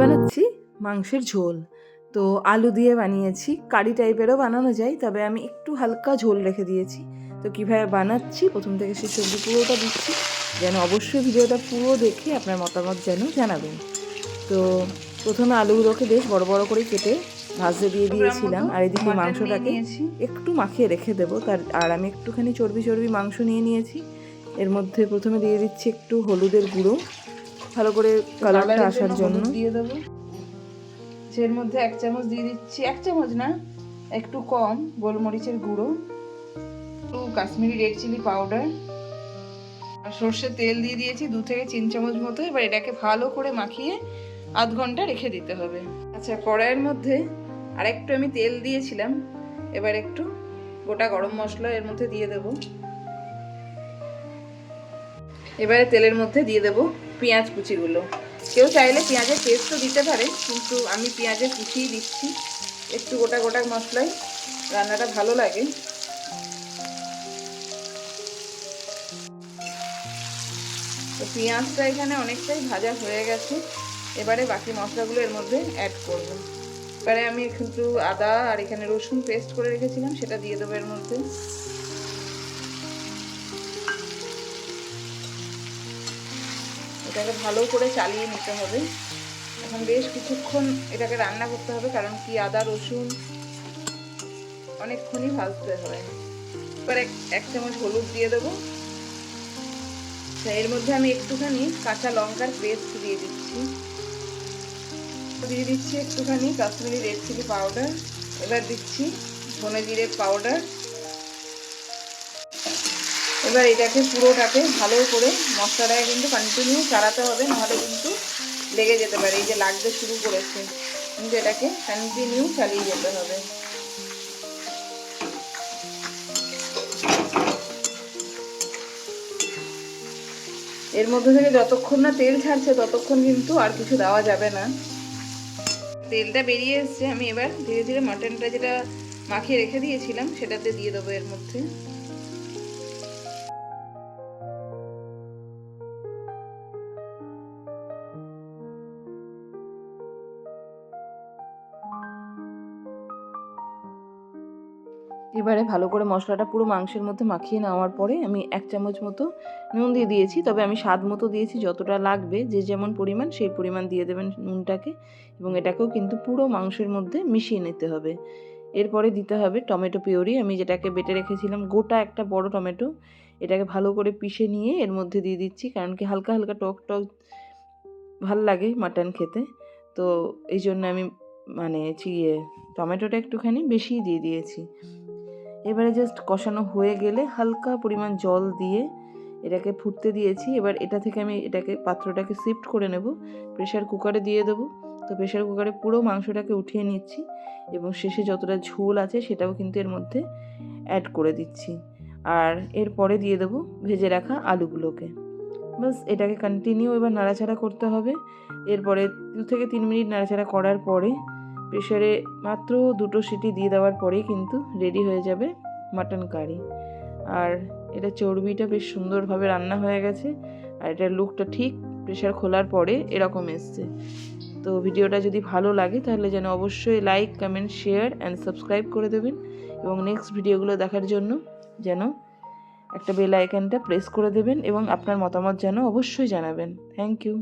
বানাচ্ছি মাংসের ঝোল। তো আলু দিয়ে বানিয়েছি কারি টাইপেরও বানানো যায় তবে আমি একটু হালকা ঝোল রেখে দিয়েছি। তো কীভাবে বানাচ্ছি প্রথম থেকে শেষ অবধি পুরোটা দিচ্ছি যেন অবশ্যই ভিডিওটা পুরো দেখে আপনার মতামত যেন জানাবেন। তো প্রথমে আলুগুলোকে বেশ বড় বড় করে কেটে ভাজতে দিয়ে দিয়েছিলাম আর এদিকে মাংসটাকে একটু মাখিয়ে রেখে দেবো তার আর আমি একটুখানি চর্বি চর্বি মাংস নিয়ে নিয়েছি। এর মধ্যে প্রথমে দিয়ে দিচ্ছি একটু হলুদের গুঁড়ো ভালো করে কালারটা আসার জন্য দিয়ে দেবো। এর মধ্যে এক চামচ দিয়ে দিচ্ছি। এক চামচ না একটু কম গোলমরিচের গুঁড়ো। একটু কাশ্মীরি রেড চিলি পাউডার আর সর্ষের তেল দিয়ে দিয়েছি দু থেকে তিন চামচ মতো। এবার এটাকে ভালো করে মাখিয়ে আধ ঘণ্টা রেখে দিতে হবে। আচ্ছা কড়াইয়ের মধ্যে আরেকটু আমি তেল দিয়েছিলাম। এবার একটু গোটা গরম মশলা এর মধ্যে দিয়ে দেবো। এবারে তেলের মধ্যে দিয়ে দেবো পেঁয়াজ কুচিগুলো। কেউ চাইলে পেঁয়াজের পেস্টও দিতে পারে কিন্তু আমি পেঁয়াজের কুচিই দিচ্ছি। একটু গোটা গোটা মশলায় রান্নাটা ভালো লাগে। তো পেঁয়াজটা এখানে অনেকটাই ভাজা হয়ে গেছে। এবারে বাকি মশলাগুলো এর মধ্যে অ্যাড করব। এবারে আমি একটু আদা আর এখানে রসুন পেস্ট করে রেখেছিলাম, সেটা দিয়ে দেবো এর মধ্যে। এটাকে ভালো করে চালিয়ে নিতে হবে। এখন বেশ কিছুক্ষণ এটাকে রান্না করতে হবে, কারণ কি আদা রসুন অনেকক্ষণই ভাজতে হয় এবার এক এক চামচ হলুদ দিয়ে দেবো। এর মধ্যে আমি একটুখানি কাঁচা লঙ্কার পেস্ট দিয়ে দিচ্ছি। দিয়ে দিচ্ছি একটুখানি কাশ্মীরি রেড চিলি পাউডার এবার দিচ্ছি ধনে জিরে পাউডার এবার এটাকে পুরোটাকে ভালো করে মশলাটাকে কিন্তু কন্টিনিউ চালাতে হবে, নাহলে কিন্তু লেগে যেতে পারে। এই যে লাগতে শুরু করেছে, কিন্তু এটাকে কন্টিনিউ চালিয়ে যেতে হবে। এর মধ্যে থেকে যতক্ষণ না তেল ছাড়ছে, ততক্ষণ কিন্তু আর কিছু দেওয়া যাবে না। তেলটা বেরিয়ে এসছে, আমি এবার ধীরে ধীরে মাটনটা যেটা মাখিয়ে রেখে দিয়েছিলাম, সেটাতে দিয়ে দেবো এর মধ্যে। এবারে ভালো করে মশলাটা পুরো মাংসের মধ্যে মাখিয়ে নেওয়ার পরে আমি এক চামচ মতো নুন দিয়ে দিয়েছি। তবে আমি স্বাদ মতো দিয়েছি যতটা লাগবে, যে যেমন পরিমাণ সেই পরিমাণ দিয়ে দেবেন নুনটাকে এবং এটাকেও কিন্তু পুরো মাংসের মধ্যে মিশিয়ে নিতে হবে। এরপরে দিতে হবে টমেটো পিওরি আমি যেটাকে বেটে রেখেছিলাম, গোটা একটা বড় টমেটো, এটাকে ভালো করে পিষে নিয়ে এর মধ্যে দিয়ে দিচ্ছি, কারণ কি হালকা হালকা টক টক ভালো লাগে মাটন খেতে। তো এই জন্য আমি মানে চিয়ে টমেটোটা একটুখানি বেশিই দিয়ে দিয়েছি। এবারে জাস্ট কষানো হয়ে গেলে হালকা পরিমাণ জল দিয়ে এটাকে ফুটতে দিয়েছি। এবার এটা থেকে আমি এটাকে, পাত্রটাকে শিফট করে নেব। প্রেশার কুকারে দিয়ে দেবো। তো প্রেশার কুকারে পুরো মাংসটাকে উঠিয়ে নিচ্ছি এবং শেষে যতটা ঝোল আছে সেটাও কিন্তু এর মধ্যে অ্যাড করে দিচ্ছি। আর এরপরে দিয়ে দেবো ভেজে রাখা আলুগুলোকে। বাস এটাকে কন্টিনিউ এবার নাড়াচাড়া করতে হবে। এরপরে দু থেকে তিন মিনিট নাড়াচাড়া করার পরে প্রেশারে মাত্র দুটো সিটি দিয়ে দেওয়ার পরেই কিন্তু রেডি হয়ে যাবে মাটন কারি। আর এটা চর্বিটা বেশ সুন্দরভাবে রান্না হয়ে গেছে, আর এটার লুকটা ঠিক প্রেশার খোলার পরে এরকম এসছে। তো ভিডিওটা যদি ভালো লাগে তাহলে যেন অবশ্যই like comment share and subscribe করে দেবেন এবং নেক্সট ভিডিওগুলো দেখার জন্য যেন একটা বেল আইকনটা প্রেস করে দেবেন এবং আপনার মতামত যেন অবশ্যই জানাবেন। Thank you